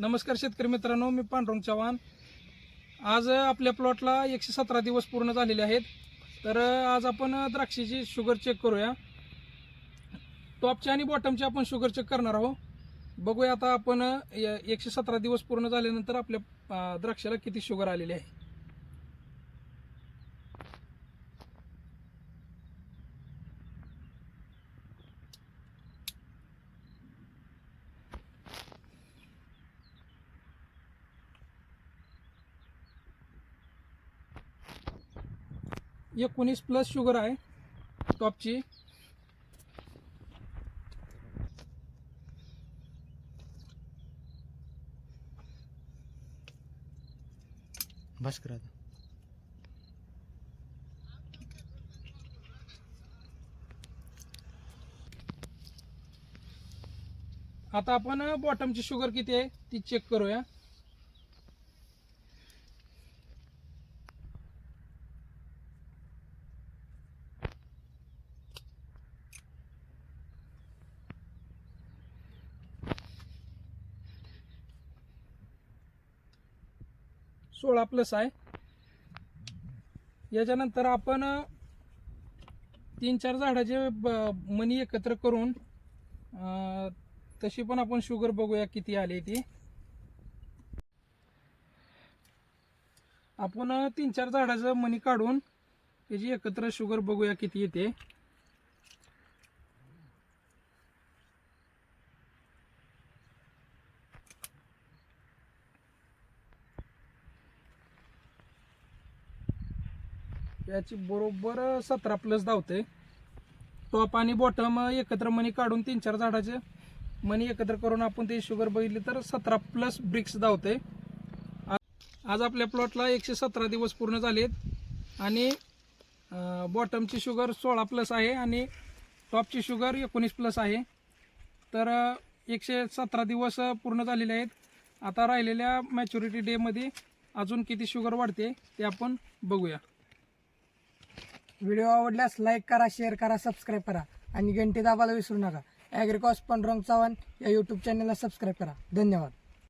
नमस्कार शेतकरी मित्रांनो मी पांडुरंग चव्हाण. आज आपल्या प्लॉटला एकशे सतरा दिवस पूर्ण झालेले आहेत. तर आज आपण द्राक्षाची शुगर चेक करूया. टॉपची आणि बॉटमची आपण शुगर चेक करणार आहोत. बघूया आता आपण एकशे सतरा दिवस पूर्ण झाल्यानंतर आपल्या द्राक्षाला किती शुगर आलेली आहे. एकोणीस प्लस शुगर आहे. टॉपची भास्कर आता आता आपण बॉटमची शुगर किती आहे ती चेक करूया. सोळा प्लस आहे. याच्यानंतर आपण तीन चार झाडाचे मनी मणी एकत्र करून तशी पण आपण शुगर बघूया किती आली ती. आपण तीन चार झाडाचं मणी काढून त्याची एकत्र शुगर बघूया किती येते. याची बरोबर सतरा प्लस धावते टॉप आणि बॉटम एकत्र मनी काढून तीन चार झाडाचे. मनी एकत्र करून आपण ते शुगर बघितली तर सतरा प्लस ब्रिक्स धावते आज आपल्या प्लॉटला एकशे सतरा दिवस पूर्ण झालेत. आणि बॉटमची शुगर सोळा प्लस आहे आणि टॉपची शुगर एकोणीस प्लस आहे. तर एकशे सतरा दिवस पूर्ण झालेले आहेत. आता राहिलेल्या मॅच्युरिटी डेमध्ये अजून किती शुगर वाढते ते आपण बघूया. व्हिडिओ आवडल्यास लाईक करा शेअर करा सबस्क्राईब करा. आणि घंटे दाबायला विसरू नका. ॲग्रिकॉस पंडरंग चव्हाण या यूट्यूब चॅनलला सबस्क्राईब करा. धन्यवाद.